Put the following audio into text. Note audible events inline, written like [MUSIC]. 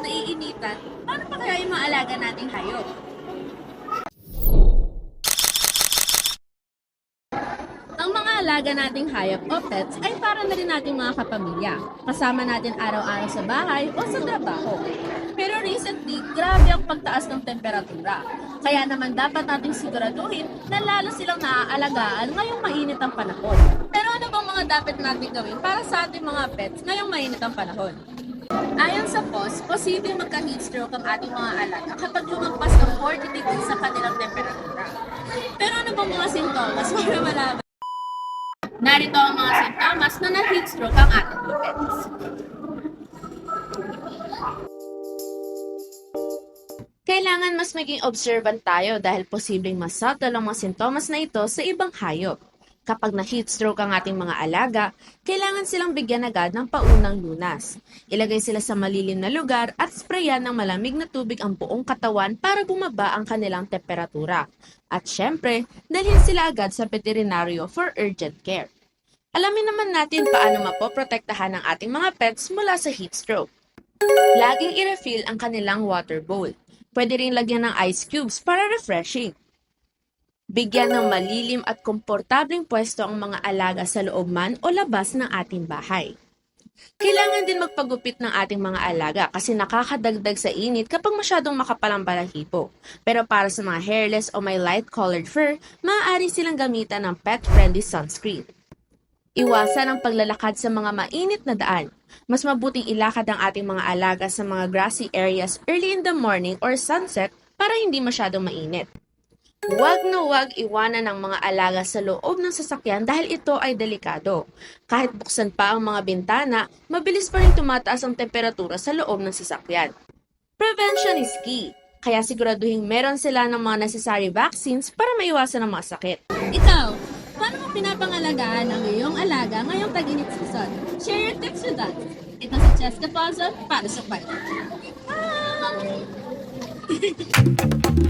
naiinitan, paano pa kaya yung mga alaga nating hayop? Ang mga alaga nating hayop o pets ay para na rin nating mga kapamilya. Kasama natin araw-araw sa bahay o sa trabaho. Pero recently, grabe ang pagtaas ng temperatura. Kaya naman dapat nating siguraduhin na lalo silang naaalagaan ngayong mainit ang panahon. Pero ano bang mga dapat natin gawin para sa ating mga pets ngayong mainit ang panahon? Ayon sa POS, posibleng magka-heat stroke ang ating mga alaga kapag lumagpas ng 40 degrees sa kanilang temperatura. Pero ano bang mga sintomas [LAUGHS] para malaman? Narito ang mga sintomas na na-heat stroke ang ating pets. Kailangan mas maging observant tayo dahil posibleng mas subtle ang mga sintomas na ito sa ibang hayop. Kapag na-heat stroke ang ating mga alaga, kailangan silang bigyan agad ng paunang lunas. Ilagay sila sa malilim na lugar at sprayan ng malamig na tubig ang buong katawan para bumaba ang kanilang temperatura. At syempre, dalhin sila agad sa veterinaryo for urgent care. Alamin naman natin paano mapoprotektahan ang ating mga pets mula sa heat stroke. Laging i-refill ang kanilang water bowl. Pwede rin lagyan ng ice cubes para refreshing. Bigyan ng malilim at komportableng pwesto ang mga alaga sa loob man o labas ng ating bahay. Kailangan din magpagupit ng ating mga alaga kasi nakakadagdag sa init kapag masyadong makapal ang balahibo. Pero para sa mga hairless o may light-colored fur, maaari silang gamitan ng pet-friendly sunscreen. Iwasan ang paglalakad sa mga mainit na daan. Mas mabuting ilakad ang ating mga alaga sa mga grassy areas early in the morning or sunset para hindi masyadong mainit. Huwag na huwag iwanan ang mga alaga sa loob ng sasakyan dahil ito ay delikado. Kahit buksan pa ang mga bintana, mabilis pa rin tumataas ang temperatura sa loob ng sasakyan. Prevention is key, kaya siguraduhin meron sila ng mga necessary vaccines para maiwasan ang mga sakit. Ikaw, paano mo pinapangalagaan ang iyong alaga ngayong tag-init season? Share your tips with us. Ito si Cheska Paulson para sa Bye! Bye! [LAUGHS]